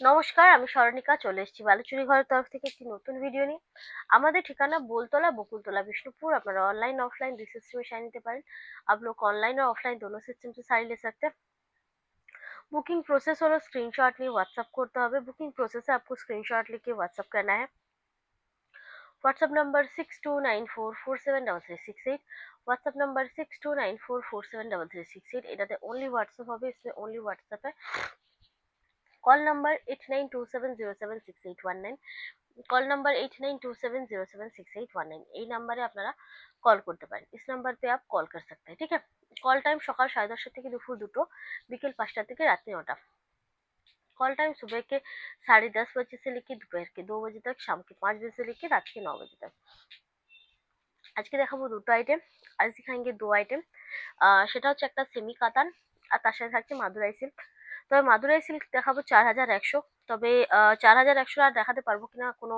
নমস্কার আমি স্মরণিকা চলে এসেছি বালুচুরি ঘরের তরফ থেকে একটি নতুন ভিডিও নিয়ে আমাদের ঠিকানা बोलतला बकुलतला बिष्णुपुर আপনারা ऑनलाइन ऑफलाइन দুই সিস্টেমে শাড়ি নিতে পারেন आप लोग ऑनलाइन और ऑफलाइन दोनों सिस्टम से শাড়ি ले सकते हैं बुकिंग प्रोसेस হলো স্ক্রিনশট নিয়ে হোয়াটসঅ্যাপ করতে হবে বুকিং প্রসেসে आपको स्क्रीनशॉट लेके व्हाट्सएप करना है WhatsApp number six two nine four four seven double three six eight WhatsApp number six two nine four four seven double three six eight এটাতে অনলি হোয়াটসঅ্যাপ হবে इसमें only WhatsApp call number eight nine two seven zero seven six eight one nine call number eight nine two seven zero seven six eight one nine এই নাম্বারে আপনারা call করতে পারেন। এই number pay up call কর সকতে ঠিক আছে call time সকাল সাড়ে দশটা থেকে দুপুর দুটো, বিকেল পাঁচটা থেকে রাত নটা। কল টাইম সুবেকে সাড়ে দশ বাজে সে লিখে लेके दोपहर के दो बजे तक, शाम के पाँच बजे से लेके रात আজকে দেখাবো দুটো আইটেম আজকে খাইঙ্গে দু আইটেম সেটা হচ্ছে একটা সেমি কাতান আর তার সাথে থাকছে মাদুরাই সিল্ক তবে মাদুরাই সিল্ক দেখাবো চার হাজার একশো। তবে চার হাজার একশো আর দেখাতে পারব কিনা কোনো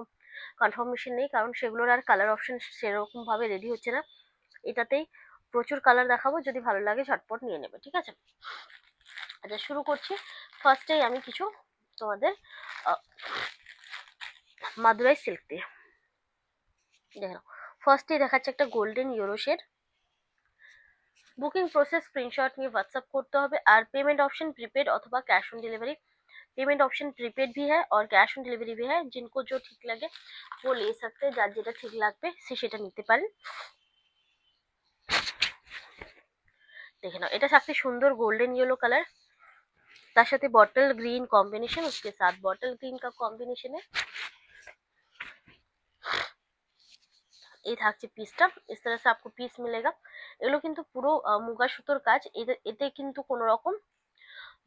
কনফার্মেশন নেই, কারণ সেগুলোর আর কালার অপশন সেরকমভাবে রেডি হচ্ছে না। এটাতেই প্রচুর কালার দেখাবো, যদি ভালো লাগে ঝটপট নিয়ে নেবে, ঠিক আছে? আচ্ছা শুরু করছি। ফার্স্টেই আমি কিছু তোমাদের মাদুরাই সিল্ক দিয়ে। দেখো ফার্স্টেই দেখাচ্ছে একটা golden yellow shade booking process screenshot নিয়ে व्हाट्सएप করতে হবে আর पेमेंट ऑप्शन प्रीपेड अथवा cash on delivery payment option prepaid भी है और कैश ऑन डिलीवरी भी है जिनको जो ठीक लगे वो ले सकते हैं যার যেটা ঠিক লাগবে সে সেটা নিতে পারেন দেখে নাও এটা থাকছে সুন্দর গোল্ডেন ইয়েলো কালার তার সাথে बॉटल ग्रीन कॉम्बिनेशन उसके साथ बॉटल ग्रीन का कॉम्बिनेशन है এই থাকছে পিসটা इस तरह से आपको पीस मिलेगा এগুলো কিন্তু পুরো মুগা সুতোর কাজ এতে এতে কিন্তু কোনো রকম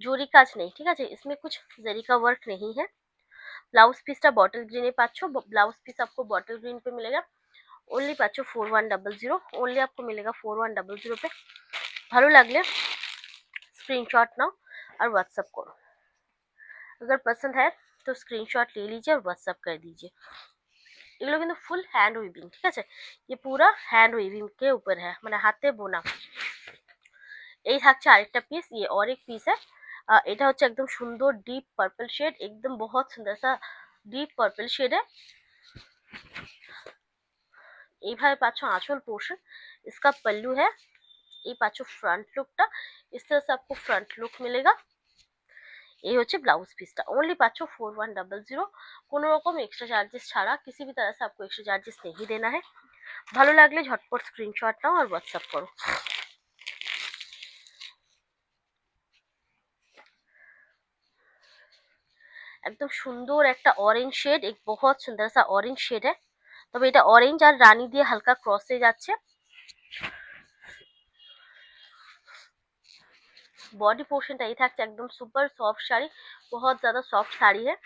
জরি কাজ নেই ঠিক আছে इसमें कुछ जरी का वर्क नहीं है ব্লাউজ পিসটা বটল গ্রিনে পাচ্ছ ব্লাউজ পিস आपको बॉटल ग्रीन पे मिलेगा ओनली পাচ্ছ four one double zero only आपको मिलेगा फोर वन डबल जीरो पे ভালো লাগলে स्क्रीनशॉट नाओ और व्हाट्सअप करो अगर पसंद है तो स्क्रीनशॉट ले लीजिए और व्हाट्सअप कर दीजिए এগুলো কিন্তু ফুল হ্যান্ড উইভিং ঠিক আছে ये पूरा हैंड उइविंग के ऊपर है মানে হাতে বোনা এই থাকছে আরেকটা পিস ये और एक পিস है আহ, এটা হচ্ছে একদম সুন্দর ডিপ পার্পল শেড একদম बहुत সুন্দর সা ডিপ পার্পল শেড है এইভাবে পাচ্ছ আঁচল পোর্শন इसका पल्लू है এই পাচ্ছ ফ্রন্ট লুকটা इस तरह से आपको फ्रंट लुक मिलेगा এই হচ্ছে ব্লাউজ পিসটা অনলি পাচ্ছ ফোর ওয়ান ডাবল জিরো কোনো রকম এক্সট্রা চার্জেস ছাড়া কিসি भी तरह से এক্সট্রা চার্জেস নেই দেনা হ্যাঁ ভালো লাগলে ঝটপট স্ক্রিনশট নাও আর হোয়াটসঅ্যাপ করো। একদম সুন্দর একটা অরেঞ্জ শেড এক বহুত সুন্দর সা অরেঞ্জ শেড হ্যাঁ তবে এটা অরেঞ্জ আর রানী দিয়ে হালকা ক্রসে যাচ্ছে। बॉडी पोर्शन टाइम एकदम सुपर सॉफ्ट साड़ी, बहुत ज़्यादा सॉफ्ट साड़ी है।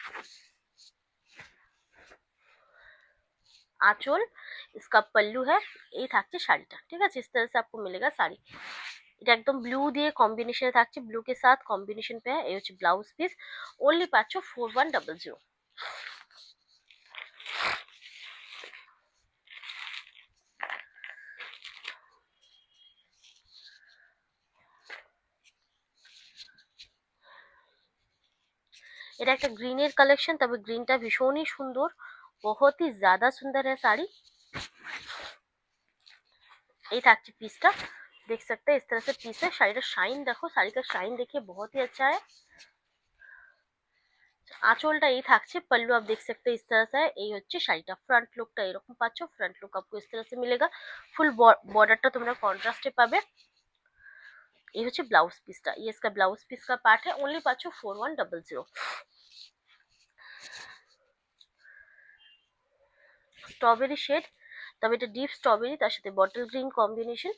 आंचल, इसका पल्लू है, ये थकते शाड़ी ठीक है इस तरह से आपको मिलेगा साड़ी। इतना एकदम ब्लू दिए कम्बिनेशन ब्लू के साथ कम्बिनेशन पे है, ये ब्लाउज पीस ओनली पाँच फोर वन डबल ज़ीरो এটা একটা গ্রিনের কালেকশন তবে গ্রিনটা ভীষণই সুন্দর बहुत ही ज्यादा सुंदर है साड़ी এই থাকছে পিসটা देख सकते हैं इस तरह से पीस है শাড়িটা শাইন দেখো শাড়ি का शाइन देखिए बहुत ही अच्छा है আঁচলটা এই থাকছে पल्लू आप देख सकते हैं इस तरह से এই হচ্ছে শাড়িটা ফ্রন্ট লুকটা এরকম পাচ্ছ ফ্রন্ট লুক आपको इस तरह से मिलेगा ফুল বর্ডারটা তোমরা কন্ট্রাস্টে পাবে এই হচ্ছে ব্লাউজ পিসটা ये इसका ब्लाउज पीस का पार्ट है ओनली পাচ্ছ four one double zero strawberry shade তবে এটা ডিপ স্ট্রবেরি তার সাথে বটল গ্রিন কম্বিনেশন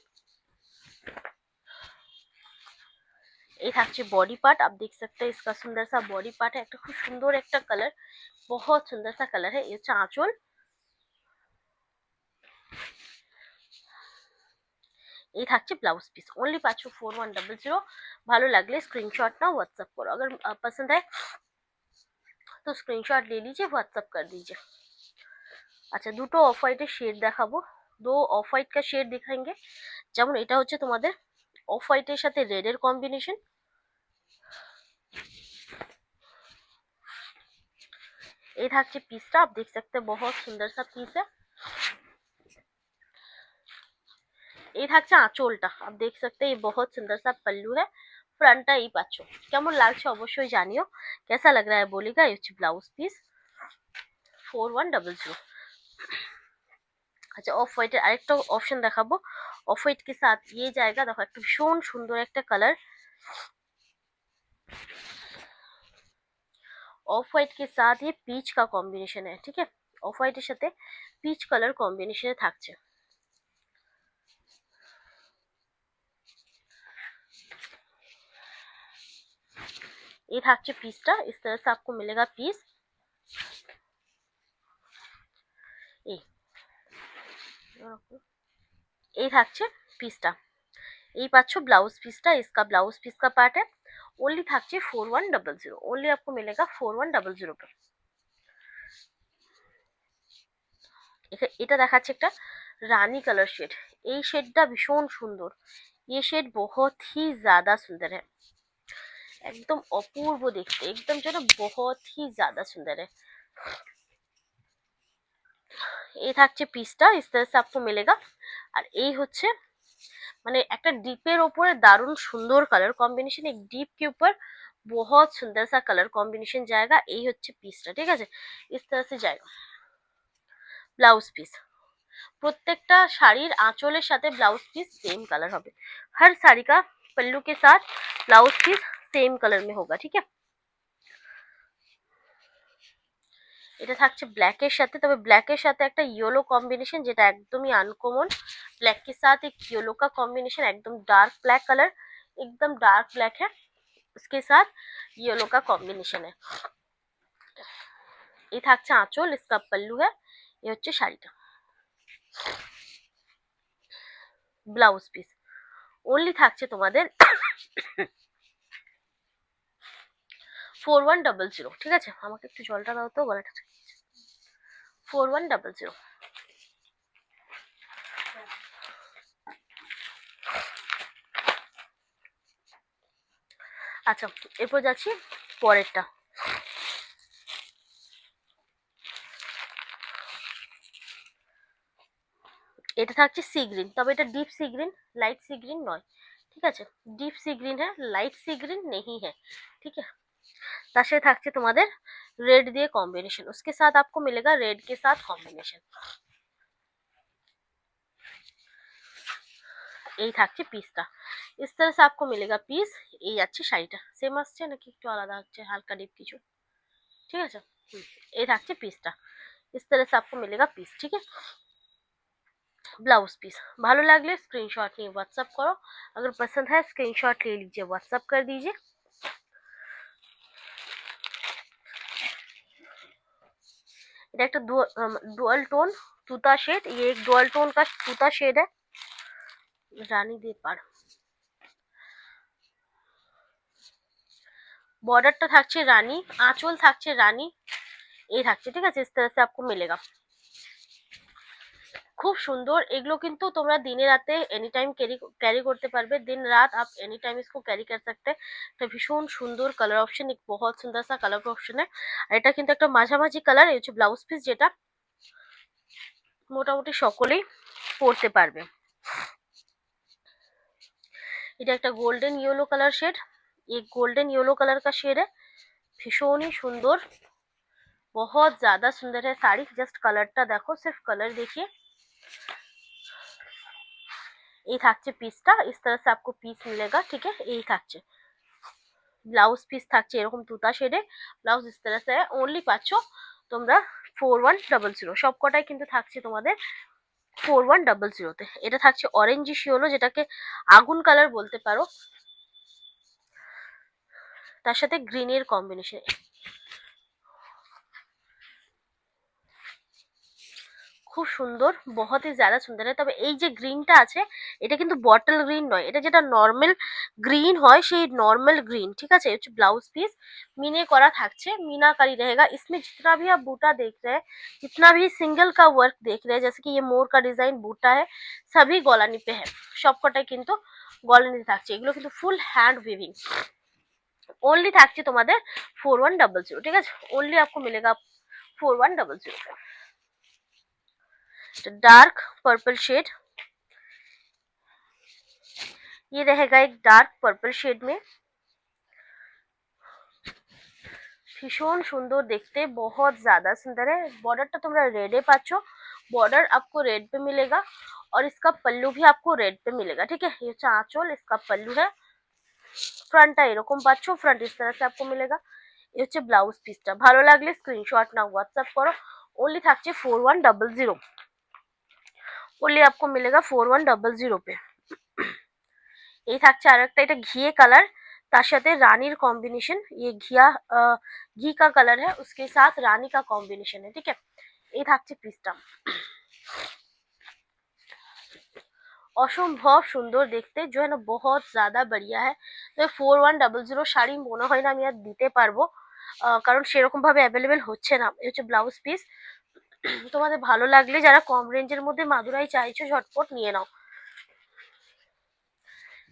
এই থাকছে বডি পার্ট आप देख सकते हैं इसका सुंदर सा बॉडी पार्ट है একটা খুব সুন্দর একটা কালার बहुत सुंदर सा कलर है ये হচ্ছে আঁচল এই থাকছে ব্লাউজ পিস ओनली পাচ্ছ फोर वन डबल जीरो ভালো লাগলে स्क्रीनशॉट ना व्हाट्सएप करो अगर अ, पसंद है तो स्क्रीनशॉट ले लीजिए व्हाट्सएप कर दीजिए আচ্ছা দুটো অফ হোয়াইটের শেড দেখাবো। দু অফ হোয়াইট কা শেড দেখাঙ্গে যেমন এটা হচ্ছে তোমাদের অফ হোয়াইটের সাথে রেডের কম্বিনেশন। এই থাকছে পিসটা। আপ देख सकते हैं बहुत सुंदर सा এই থাকছে আঁচলটা। আপ দেখ सकते हैं ये बहुत सुंदर सा पल्लू है এই পাচ্ছ। কেমন লাগছে অবশ্যই জানিও। কেসা লাগ रहा है बोलिएगा ये blouse piece four one double zero আচ্ছা অফ হোয়াইটের আরেকটা অপশন দেখাবো অফ হোয়াইট কে সাথ ये জায়গা দেখো একটা ভীষণ সুন্দর একটা কালার ऑफ व्हाइट के साथ ये पीच का कॉम्बिनेशन है ठीक है ऑफ व्हाइट এর সাথে পিচ কালার কম্বিনেশনে থাকছে ये থাকছে পিসটা इस तरह से आपको मिलेगा पीस এই থাকছে পিসটা এই পাচ্ছ ব্লাউজ পিসটা इसका ब्लाउज पीस का पार्ट है ओनली থাকছে four one double zero only आपको मिलेगा फोर वन डबल जीरो पे এখা- এটা দেখাচ্ছে একটা রানী কালার শেড এই শেডটা ভীষণ সুন্দর ये शेड बहुत ही ज्यादा सुंदर है একদম অপূর্ব দেখতে একদম যেন बहुत ही ज्यादा सुंदर है এই থাকছে পিসটা इस तरह से आपको मिलेगा আর এই হচ্ছে মানে একটা ডিপের ওপরে দারুণ সুন্দর কালার কম্বিনেশন এক ডিপ के ऊपर बहुत सुंदर सा कलर कॉम्बिनेशन जाएगा এই হচ্ছে পিসটা ঠিক আছে इस तरह से जाएगा ব্লাউজ পিস প্রত্যেকটা শাড়ির আঁচলের সাথে ব্লাউজ পিস सेम कलर হবে हर साड़ी का पल्लू के साथ ब्लाउज पीस सेम कलर में होगा ठीक है এটা থাকছে ব্ল্যাকের সাথে তবে ব্ল্যাকের সাথে একটা ইয়েলো কম্বিনেশন যেটা একদমই আনকমন ब्लैक के साथ एक येलो का कॉम्बिनेशन एकदम डार्क ब्लैक कलर एकदम डार्क ब्लैक है उसके साथ येलो का कॉम्बिनेशन है এই থাকছে আঁচল इसका पल्लू है এ হচ্ছে শাড়িটা ব্লাউজ পিস অনলি থাকছে তোমাদের ফোর ওয়ান ডাবল জিরো ঠিক আছে আমাকে একটু জলটা দাও তো গলাটা ফোর ওয়ান ডাবল জিরো আচ্ছা এরপর যাচ্ছি পরেরটা। এটা থাকছে সি গ্রিন তবে এটা deep sea green light sea green নয়। ঠিক আছে? ডিপ সি গ্রিন হ্যাঁ লাইট সি গ্রিন নেই হ্যাঁ। ঠিক আছে? তার সাথে থাকছে তোমাদের রেড দিয়ে কম্বিনেশন उसके साथ आपको मिलेगा रेड के साथ কম্বিনেশন এই থাকছে পিসটা इस तरह से आपको मिलेगा পিস এই যাচ্ছে শাড়িটা সেম আসছে নাকি একটু আলাদা হচ্ছে হালকা ডিপ কিছু ঠিক আছে হুম, এই থাকছে পিসটা इस तरह से आपको मिलेगा পিস ঠিক আছে ब्लाउज पीस ভালো লাগলে স্ক্রিনশট নিয়ে व्हाट्सअप करो अगर पसंद है स्क्रीनशॉट ले लीजिए व्हाट्सअप कर दीजिए এটা একটা डुअल टोन তুতা शेड ये एक डुअल टोन का তুতা शेड है रानी दे पार বর্ডারটা থাকছে রানী আঁচল থাকছে রানী এই থাকছে ঠিক আছে इस तरह से आपको मिलेगा খুব সুন্দর। এগুলো কিন্তু তোমরা দিনে রাতে এনি টাইম ক্যারি ক্যারি করতে পারবে। দিন রাত আপ এনি টাইম ইসকো ক্যারি কর সকতে তো ভীষণ সুন্দর কালার অপশন এক বহুত সুন্দর সা কালার অপশন আর এটা কিন্তু একটা মাঝামাঝি কালার এই হচ্ছে ব্লাউজ পিস যেটা মোটামুটি সকলেই পরতে পারবে। এটা একটা গোল্ডেন ইয়েলো কালার শেড এই গোল্ডেন ইয়েলো কালার কা শেড ভীষণই সুন্দর, বহুত জাদা সুন্দর ज्यादा सुंदर জাস্ট কালারটা দেখো সিফ কালার দেখিয়ে। এই থাকছে পিসটা इस तरह से आपको पीस मिलेगा ठीक है এই থাকছে ব্লাউজ পিস থাকছে এরকম তুতা শেডে ব্লাউজ इस तरह से অনলি পাচ্ছ তোমরা ফোর ওয়ান ডাবল জিরো সব কটাই কিন্তু থাকছে তোমাদের ফোর ওয়ান ডাবল জিরোতে এটা থাকছে অরেঞ্জি শিওলো যেটাকে আগুন কালার বলতে পারো তার সাথে গ্রিনের কম্বিনেশন খুব সুন্দর বহুত হি জ্যাদা সুন্দর হয় তবে এই যে গ্রিনটা আছে এটা কিন্তু বটল গ্রিন নয় এটা যেটা নর্মাল গ্রিন হয় সেই নর্মাল গ্রিন ঠিক আছে হচ্ছে ব্লাউজ পিস মিনে করা থাকছে मीनाकारी रहेगा इसमें जितना भी आप बूटा देख रहे हैं जितना भी सिंगल का वर्क देख रहे हैं जैसे कि ये मोर का डिजाइन बूटा है सभी गलानी पे है সবকটাই কিন্তু গলানিতে থাকছে এগুলো কিন্তু ফুল হ্যান্ড উইভিং ओनली থাকছে তোমাদের ফোর ওয়ান डबल जीरो ठीक है ओनली आपको मिलेगा फोर वन डबल जीरो तो डार्क पर्पल शेड ये रहेगा एक डार्क पर्पल शेड में। भीषण सुंदर देखते, बहुत ज़्यादा सुंदर है। बॉर्डर तो तुम्हारा रेडे पाचो। बॉर्डर आपको रेड पे मिलेगा और इसका पल्लू भी आपको रेड पे मिलेगा, ठीक है? ये चाचोल, इसका पल्लू है। ফ্রন্টটা এরকম পাচ্ছ फ्रंट इस तरह से आपको मिलेगा। ये ব্লাউজ পিসটা ভালো लगले स्क्रीनशॉट ना হোয়াটসঅ্যাপ करो। ओनली থাকছে four one double zero only आपको मिलेगा फोर वन डबल जीरो पे এই থাকছে আর একটা এটা ঘিয়ে কালার তার সাথে রানীর কম্বিনেশন ये घिया ঘি का कलर है उसके साथ रानी का कॉम्बिनेशन है ठीक है এই থাকছে পিসটা অসম্ভব সুন্দর দেখতে जो है ना बहुत ज्यादा बढ़िया है তো four one double zero sari মনে হয় না আমি আর দিতে পারবো আহ, কারণ সেরকম ভাবে অ্যাভেলেবেল হচ্ছে না এই হচ্ছে ব্লাউজ পিস তোমাদের ভালো লাগলে যারা কম রেঞ্জের মধ্যে মাদুরাই চাইছো ঝটপট নিয়ে নাও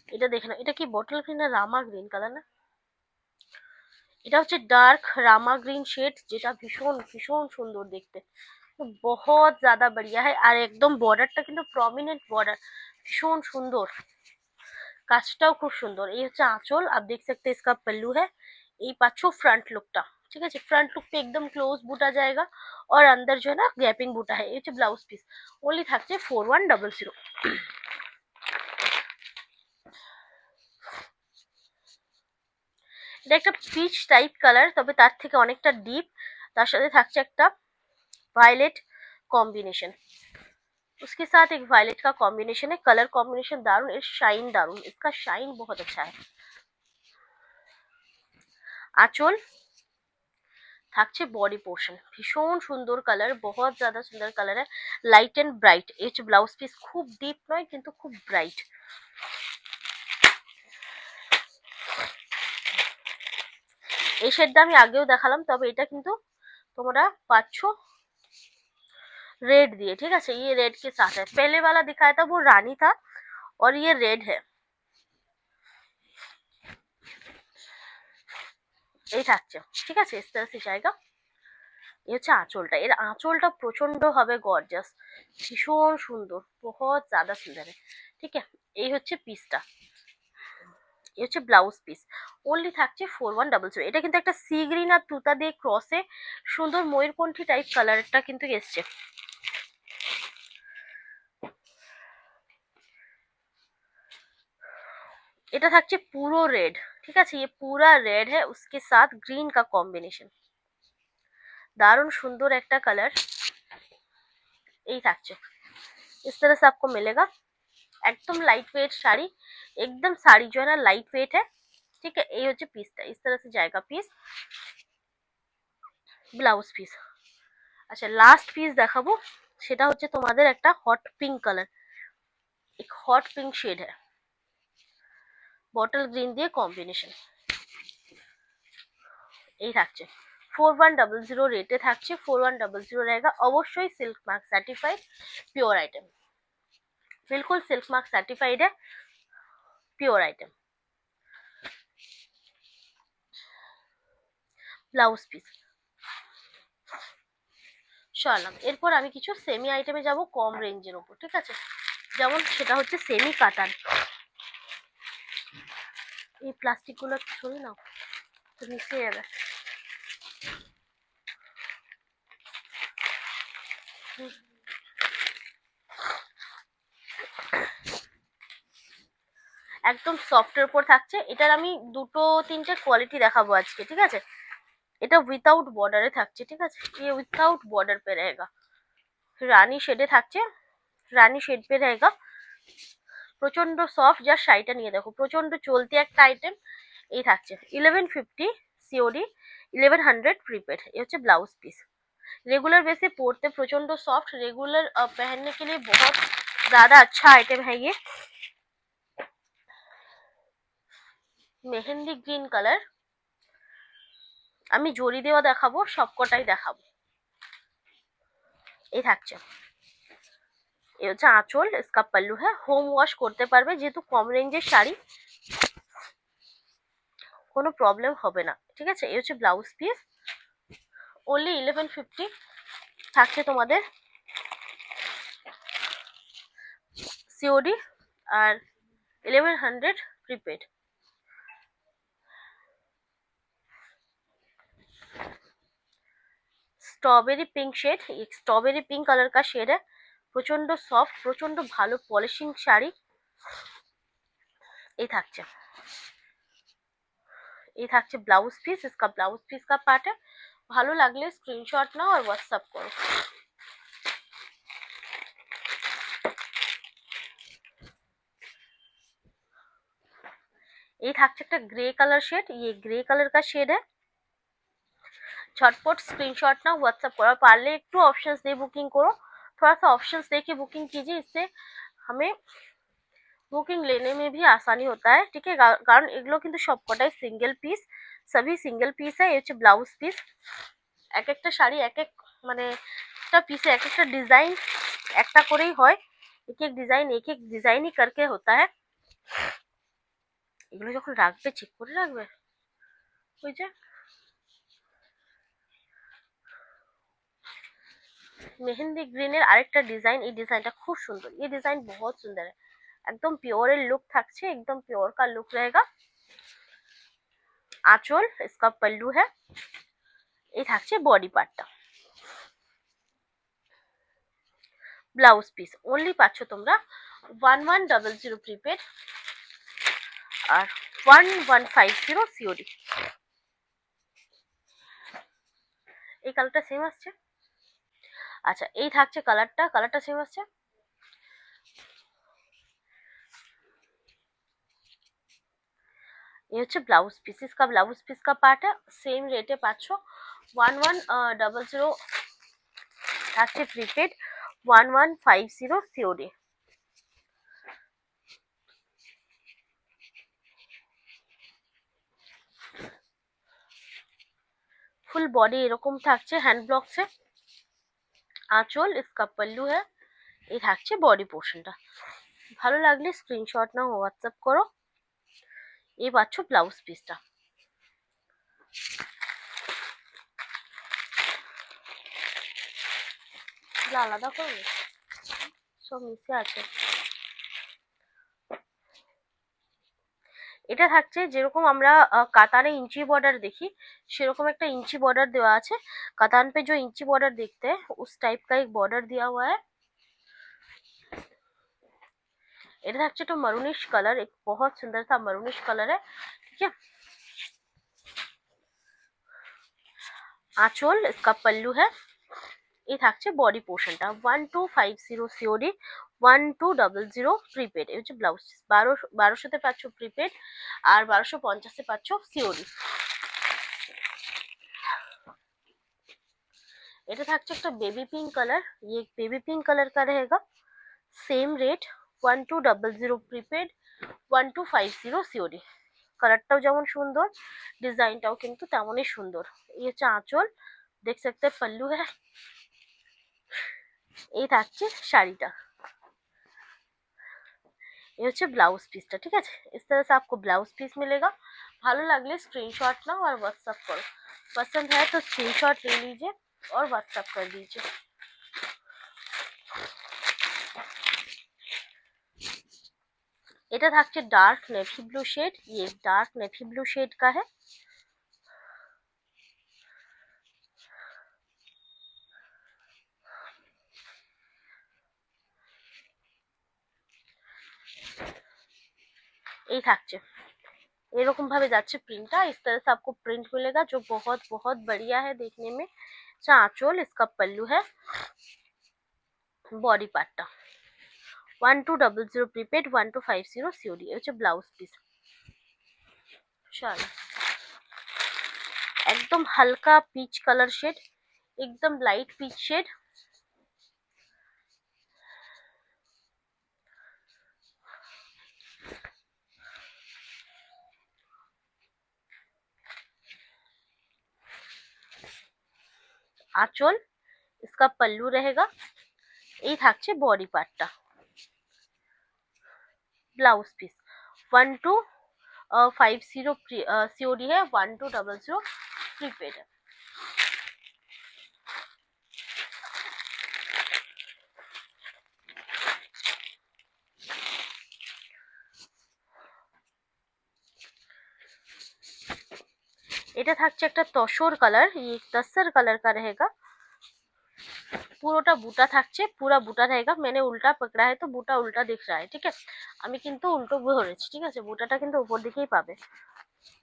এটা দেখে নাও এটা কি বটল গ্রিন না রামা গ্রিন কালার না এটা হচ্ছে ডার্ক রামা গ্রিন শেড যেটা ভীষণ ভীষণ সুন্দর দেখতে बहुत ज्यादा बढ़िया है আর একদম বর্ডারটা কিন্তু প্রমিনেন্ট বর্ডার ভীষণ সুন্দর কাজটাও খুব সুন্দর এই হচ্ছে আঁচল आप देख सकते हैं इसका पल्लू है এই পাচ্ছ ফ্রন্ট লুকটা ঠিক আছে फ्रंट लुक पे एकदम क्लोज बूटा जाएगा और अंदर जो है ना गैपिंग बूटा है ये হচ্ছে ব্লাউজ পিস ওনলি থাকছে ফোর ওয়ান ডাবল জিরো এটা একটা পিচ টাইপ কালার তবে তার থেকে অনেকটা ডিপ তার সাথে থাকছে একটা वायलेट कॉम्बिनेशन उसके साथ एक वायलेट का कॉम्बिनेशन है कलर कॉम्बिनेशन दारुण इस शाइन दारुण इसका शाइन बहुत अच्छा है আঁচল থাকছে বডি পোর্শন ভীষণ সুন্দর কালার বহুত জ্যাদা সুন্দর কালার है লাইট এন্ড ব্রাইট এই হচ্ছে ব্লাউজ পিস খুব ডিপ নয় কিন্তু খুব ব্রাইট এই শেডটা আমি আগেও দেখালাম তবে এটা কিন্তু তোমরা পাচ্ছ रेड दिए ठीक है ये रेड के साथ है पहले वाला दिखाया था वो रानी था और ये रेड है এই থাকছে, ঠিক আছে? স্টারসি জায়গা। এই হচ্ছে আঁচলটা। এর আঁচলটা প্রচণ্ড হবে গর্জাস ভীষণ সুন্দর। বহুত জাদা সুন্দর ঠিক আছে? এই হচ্ছে পিসটা এই হচ্ছে ব্লাউজ পিস অনলি থাকছে ফোর ওয়ান ডাবল জিরো এটা কিন্তু একটা সি গ্রিন আর তুতা দিয়ে ক্রসে সুন্দর ময়ূরকণ্ঠী টাইপ কালারটা কিন্তু এসছে। এটা থাকছে পুরো রেড ঠিক আছে ये पूरा रेड है उसके साथ ग्रीन का कॉम्बिनेशन दारुण सुंदर একটা কালার এই থাকছে इस तरह से आपको मिलेगा एकदम लाइट वेट साड़ी एकदम साड़ी जो है ना लाइट वेट है ठीक है ये হচ্ছে পিসটা इस तरह से जाएगा पीस ব্লাউজ পিস আচ্ছা লাস্ট পিস দেখাবো সেটা হচ্ছে তোমাদের একটা হট পিঙ্ক কালার एक हॉट पिंक शेड है বটল গ্রিন দিয়ে কম্বিনেশন এই থাকছে। ফোর ওয়ান ডাবল জিরো রেটে থাকছে। ফোর ওয়ান ডাবল জিরো রেগা অবশ্যই silk mark certified pure item বিলকুল সিল্ক মার্ক সার্টিফাইড এ পিওর আইটেম ব্লাউজ পিস সরলাম এরপর আমি কিছু সেমি আইটেমে যাব কম রেঞ্জের ওপর, ঠিক আছে? যেমন সেটা হচ্ছে সেমি কাতান এই প্লাস্টিকগুলো একটু সরিয়ে নাও তো মিশে যাবে হুম। একদম সফটের উপর থাকছে এটার আমি দুটো তিনটে কোয়ালিটি দেখাবো আজকে ঠিক আছে এটা উইথাউট বর্ডারে থাকছে ঠিক আছে ये উইথাউট বর্ডার पे रहेगा রানী শেডে থাকছে রানী শেড पे रहेगा প্রচন্ড সফট যা শাড়িটা নিয়ে দেখো প্রচন্ড চলতি একটা আইটেম এই থাকছে eleven fifty COD eleven hundred prepaid ये হচ্ছে ब्लाउज पीस रेगुलर बेस পরতে প্রচন্ড সফট रेगुलर पहनने के लिए बहुत ज्यादा अच्छा आइटम है ये মেহেন্দি গ্রিন কালার আমি জরি দেওয়া দেখাবো সবকটাই দেখাবো এই থাকছে এ হচ্ছে আঁচল স্কাপ পাল্লু হ্যাঁ হোম ওয়াশ করতে পারবে যেহেতু কম রেঞ্জের শাড়ি কোনো প্রবলেম হবে না ঠিক আছে এই হচ্ছে blouse piece only eleven fifty থাকছে তোমাদের সিওডি আর eleven hundred prepaid strawberry pink shade strawberry pink colour का शेड है প্রচন্ড সফট প্রচন্ড ভালো পলিশিং শাড়ি এই থাকছে এই থাকছে ব্লাউজ পিস इसका ব্লাউজ পিস का पार्ट है ভালো লাগলে স্ক্রিনশট নাও আর হোয়াটসঅ্যাপ করো ये থাকছে একটা গ্রে কালার শেড ये ग्रे कलर का शेड है झटपट स्क्रीनशॉट ना व्हाट्सएप करो पारले একটু ऑप्शंस দিয়ে বুকিং করো थोड़ा सा ऑप्शंस देके बुकिंग कीजिए इससे हमें বুকিং लेने में भी आसानी होता है ठीक है কারণ এগুলো কিন্তু সবকটাই সিঙ্গেল পিস সবই সিঙ্গেল পিস है এই হচ্ছে ব্লাউজ পিস এক একটা শাড়ি এক এক মানে একটা পিসে এক একটা ডিজাইন একটা করেই হয় এক এক ডিজাইন এক এক ডিজাইনই करके होता है এগুলো যখন রাখবে চেক করে রাখবে ওই যে মেহেন্দি গ্রিনের আরেকটা ডিজাইন এই ডিজাইনটা খুব সুন্দর ये डिजाइन बहुत सुंदर है एकदम प्योर लुक থাকছে एकदम प्योर का लुक रहेगा আঁচল इसका पल्लू है এই থাকছে বডি পার্টটা ব্লাউজ পিস অনলি পাচ্ছ তোমরা one one double zero prepaid আর one one five zero COD এই কালারটা সেম আসছে আচ্ছা এই থাকছে কালারটা কালারটা সেম আসছে ये হচ্ছে ব্লাউজ পিস इसका ব্লাউজ পিস का पार्ट है सेम रेटे পাচ্ছ ওয়ান ওয়ান ডাবল জিরো থাকছে prepaid one one five zero COD full body এরকম থাকছে হ্যান্ড ব্লকসে আঁচল স্কাপ পাল্লু হ্যাঁ এই থাকছে বডি পোর্শনটা ভালো লাগলে স্ক্রিনশট নাও হোয়াটসঅ্যাপ করো। এই পাচ্ছ ব্লাউজ পিসটা আলাদা করবে সব মিশে আছে। এটা থাকছে যেরকম আমরা কাতারে ইঞ্চি বর্ডার দেখি, সেরকম একটা ইঞ্চি বর্ডার দেওয়া আছে। कातान पे जो इंची बॉर्डर देखते हैं उस टाइप का एक बॉर्डर दिया हुआ है এটা থাকছে একটু मरूनिश कलर एक बहुत सुंदर सा मरूनिश कलर है ठीक है आंचल इसका पल्लू है এই থাকছে বডি পোর্শনটা one two five zero COD one two double zero prepaid এই হচ্ছে ব্লাউজ বারো বারোশোতে পাচ্ছ প্রিপেড আর বারোশো পঞ্চাশে পাচ্ছ সিওডি এটা থাকছে একটা বেবি পিঙ্ক কালার ये बेबी पिंक कलर का रहेगा same rate one two double zero prepaid one two five zero COD কালারটাও যেমন সুন্দর ডিজাইনটাও কিন্তু তেমনই সুন্দর এই হচ্ছে আঁচল দেখ सकते पल्लू है এই থাকছে শাড়িটা এই হচ্ছে ব্লাউজ পিসটা ঠিক আছে इस तरह से आपको ब्लाउज पीस मिलेगा ভালো লাগলে स्क्रीनशॉट नाओ और व्हाट्सएप करो पसंद है तो स्क्रीनशॉट ले लीजिए और व्हाट्सअप कर दीजिए। এটা থাকছে ডার্ক নেভি ব্লু শেড ইয়ে ডার্ক নেভি ব্লু শেড का है। এই থাকছে। एरकम भावे जाच्छे प्रिंट इस तरह से आपको प्रिंट मिलेगा, जो बहुत बहुत बढ़िया है देखने में। अच्छा आंचल इसका पल्लू है বডি পার্টটা one two double zero prepaid one two five zero COD হচ্ছে ব্লাউজ পিস চলো একদম হালকা পিচ কালার শেড একদম লাইট পিচ শেড আঁচল इसका पल्लू रहेगा এই থাকছে বডি পার্টটা blouse piece one two five zero COD है one two double zero prepaid है এটা থাকছে একটা তসর কালার তসর কালার কা রেগা পুরোটা বুটা থাকছে, পুরা বুটা রেগা মেনে উল্টা পকড়া হয় তো বুটা উল্টা দেখ রায় ঠিক? আছে আমি কিন্তু উল্টো ধরেছি, ঠিক আছে? বুটাটা কিন্তু উপর দিকেই পাবে।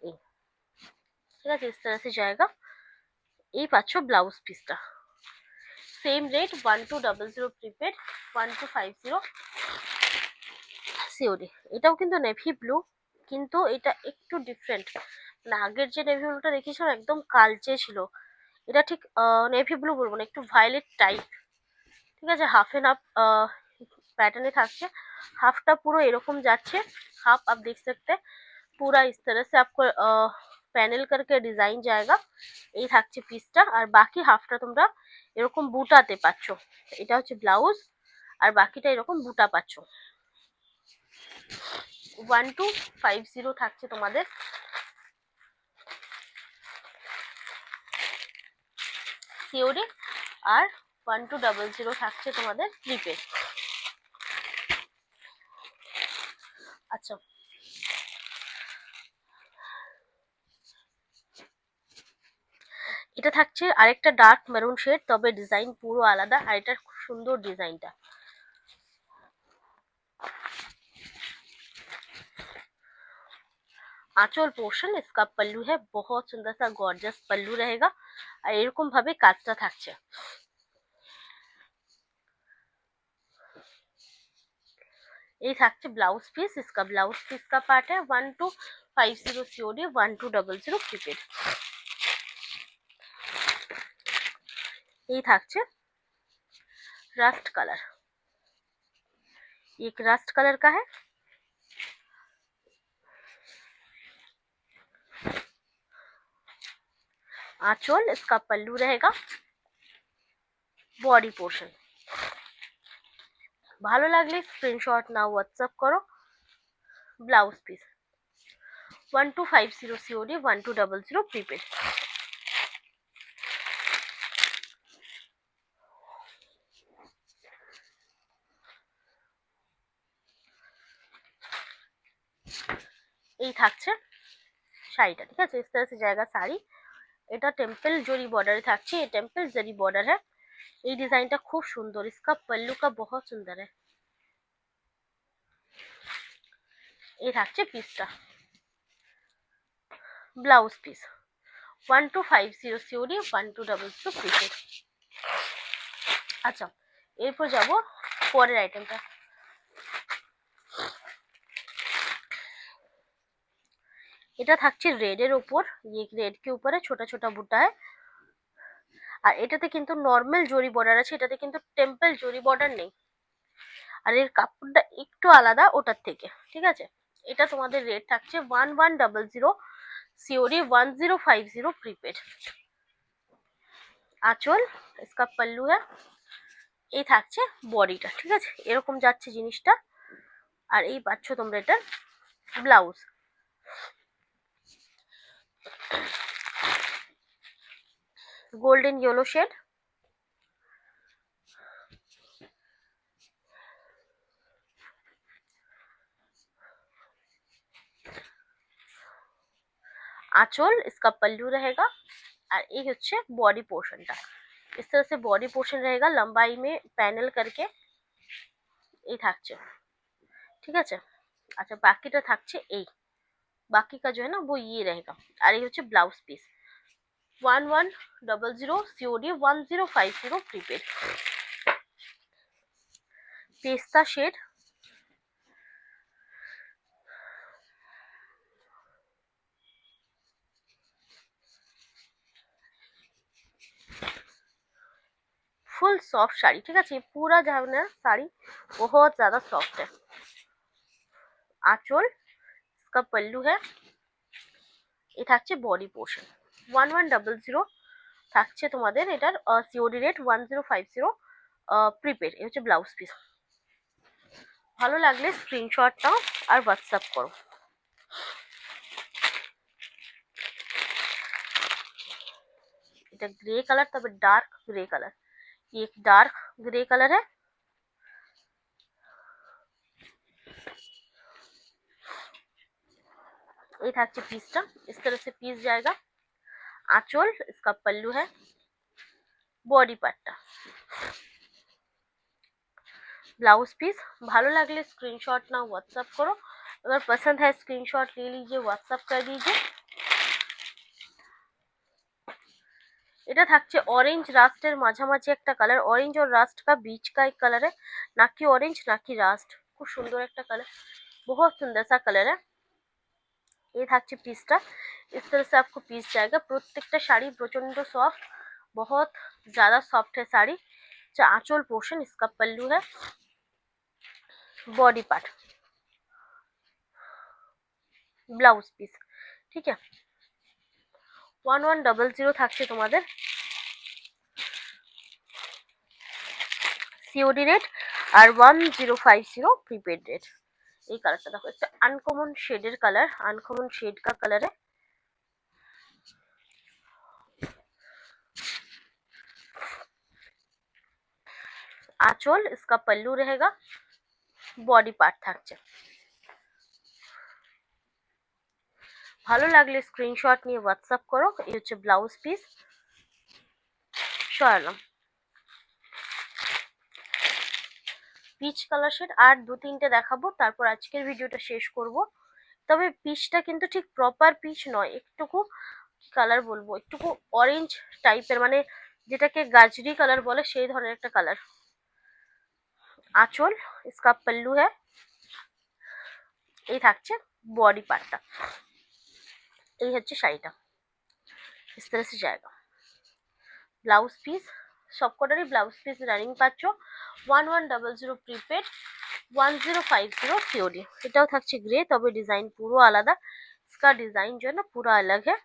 এই, ঠিক আছে? ইস তরহ জায়গা। এই পাচ্ছ ব্লাউজ পিসটা same rate one two double zero prepaid one two five zero COD এটাও কিন্তু নেভি ব্লু কিন্তু এটা একটু ডিফারেন্ট মানে আগের যে নেভি ব্লুটা দেখিয়েছিলাম একদম কালচে ছিল এটা ঠিক নেভি ব্লু বলবো না একটু ভায়োলেট টাইপ ঠিক আছে হাফ এন্ড হাফ पैटर्न থাকছে হাফটা পুরো এরকম যাচ্ছে हाफ आप देख सकते हैं पूरा इस तरह से आपको প্যানেল करके ডিজাইন जाएगा এই থাকছে পিসটা আর বাকি হাফটা তোমরা এরকম বুটাতে পাচ্ছ এটা হচ্ছে ব্লাউজ আর বাকিটা এরকম বুটা পাচ্ছ ওয়ান টু ফাইভ জিরো থাকছে তোমাদের সিওডি আর ওয়ান টু ডাবল জিরো থাকছে তোমাদের প্রিপেড আচ্ছা এটা থাকছে আরেকটা ডার্ক মেরুন শেড তবে ডিজাইন পুরো আলাদা আর এটার খুব সুন্দর ডিজাইনটা আঁচল পোর্শন इसका पल्लू है बहुत सुंदर सा गॉर्जियस पल्लू रहेगा আর এরকম ভাবে কাজটা থাকছে এই থাকছে ব্লাউজ পিস इसका ব্লাউজ পিস का पार्ट है one two five zero COD one two double zero prepaid এই থাকছে রাস্ট কালার एक रास्ट कलर का है आंचल इसका पल्लू रहेगा বডি পোর্শন ভালো লাগলে স্ক্রিনশট নাও হোয়াটসঅ্যাপ করো blouse piece one two five zero COD one two double zero prepaid এই থাকছে শাড়িটা ঠিক আছে इस तरह से जाएगा শাড়ি এটা টেম্পল জরি বর্ডারে থাকছে ये टेम्पल जरी बॉर्डर है এই ডিজাইনটা খুব সুন্দর इसका पल्लू का बहुत सुंदर है এই থাকছে পিসটা blouse piece one two five zero COD one two double zero prepaid আচ্ছা এরপর যাব পরের আইটেমটা এটা থাকছে রেডের ওপর ये রেড কে উপরে ছোটা ছোটা বুটায়। আর এটাতে কিন্তু নর্মাল জরি বর্ডার আছে, এটাতে কিন্তু টেম্পল জরি বর্ডার নেই। আর এর কাপড়টা একটু আলাদা ওটার থেকে, ঠিক আছে? এটা তোমাদের রেট থাকছে one one double zero COD one zero five zero prepaid আঁচল স্কাপ পাল্লু হ্যাঁ এই থাকছে বডিটা, ঠিক আছে? এরকম যাচ্ছে জিনিসটা। আর এই পাচ্ছ তোমরা এটা ব্লাউজ गोल्डन येलो शेड आँचल, इसका पल्लू रहेगा और ये हे बॉडी पोर्शन का इस तरह से बॉडी पोर्शन रहेगा, लंबाई में पैनल करके। ये थक ठीक है अच्छा बाकी तो बाकी का जो है ना वो ये रहेगा और ये হচ্ছে blouse piece one one double zero COD one zero five zero prepaid পেস্তা শেড फुल सॉफ्ट साड़ी ठीक है पूरा जो है ना साड़ी बहुत ज्यादा सॉफ्ट है आंचल इसका पल्लू है ये থাকছে body portion one one double zero থাকছে তোমাদের এটার COD rate one zero five zero prepaid এই হচ্ছে ব্লাউজ পিস ভালো লাগলে স্ক্রিনশট নাও আর হোয়াটসঅ্যাপ করো এটা গ্রে কালার তবে ডার্ক গ্রে কালার एक डार्क ग्रे कलर है ये থাকছে পিসটা इस तरह से पीस जाएगा आंचल इसका पल्लू है বডি পার্টটা ब्लाउज पीस ভালো লাগলে स्क्रीनशॉट ना व्हाट्सअप करो अगर पसंद है स्क्रीनशॉट ले लीजिए व्हाट्सअप कर दीजिए এটা থাকছে অরেঞ্জ রাস্টের মাঝামাঝি একটা কালার অরেঞ্জ और রাস্ট का बीच का एक कलर है ना कि ऑरेंज ना कि রাস্ট খুব সুন্দর একটা কালার बहुत सुंदर सा कलर है এই থাকছে পিসটা इस तरह से आपको पीस जाएगा প্রত্যেকটা শাড়ি প্রচন্ড সফট बहुत ज़्यादा सॉफ्ट है साड़ी आंचल पोर्शन इसका पल्लू है बॉडी पार्ट ব্লাউজ পিস ঠিক আছে ওয়ান ওয়ান ডাবল জিরো থাকছে তোমাদের সিওডি রেট আর one zero five zero prepaid rate এই কালারটা দেখো একটা আনকমন শেডের কালার আনকমন শেড কা কালার है আঁচল इसका पल्लू रहेगा বডি পার্ট থাকছে ভালো লাগলে স্ক্রিনশট নিয়ে হোয়াটসঅ্যাপ করো এই হচ্ছে blouse piece সরালাম pitch colour shade আর দু তিনটে দেখাবো তারপর আজকের ভিডিওটা শেষ করব তবে পিচটা কিন্তু ঠিক প্রপার পিচ নয় একটুকু কালার বলবো একটুকু অরেঞ্জ টাইপের মানে যেটাকে গাজরি কালার বলে সেই ধরনের একটা কালার আঁচল इसका पल्लू है এই থাকছে বডি পার্টটা এই হচ্ছে শাড়িটা इस तरह से जाएगा blouse piece সবকটারই blouse piece running পাচ্ছ one one double zero prepaid one zero five zero COD এটাও থাকছে গ্রে তবে ডিজাইন পুরো আলাদা इसका डिजाइन जो है ना पूरा अलग है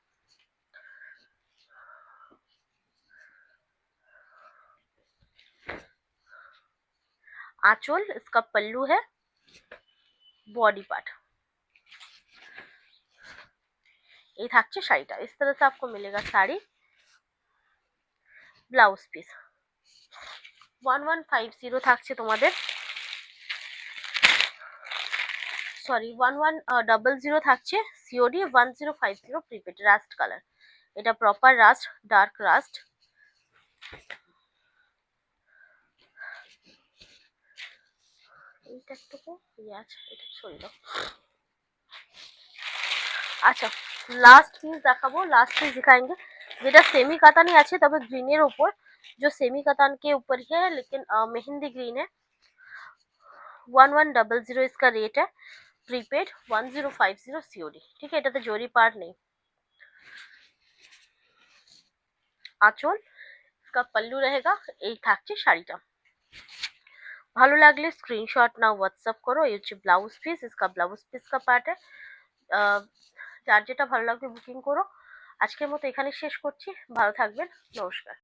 आंचल इसका पल्लू है बॉडी पार्ट ये থাকছে শাড়িটা इस तरह से आपको मिलेगा sari Blouse piece. One one five zero থাকছে তোমাদের। Sorry one one double zero থাকছে। COD one zero five zero prepaid rust colour এটা প্রপার রাস্ট ডার্ক রাস্ট এইটা একটু ইয়ে আছে, এটা আচ্ছা লাস্ট পিস দেখাবো। লাস্ট পিস দেখায় যেটা সেমি কাতানি আছে তবে গ্রিনের উপর जो सेमी कतान के ऊपर ही है लेकिन मेहंदी ग्रीन है वन वन डबल जीरो इसका रेट है prepaid one zero five zero COD ठीक है এটাতে জরি পার নেই আঁচল इसका पल्लू रहेगा এই থাকছে শাড়িটা ভালো লাগলে স্ক্রিনশট না হোয়াটসঅ্যাপ করো এই হচ্ছে ব্লাউজ পিস इसका ব্লাউজ পিস का পার্ট है যার যেটা ভালো লাগবে বুকিং করো আজকের মতো এখানে শেষ করছি। ভালো থাকবেন। নমস্কার।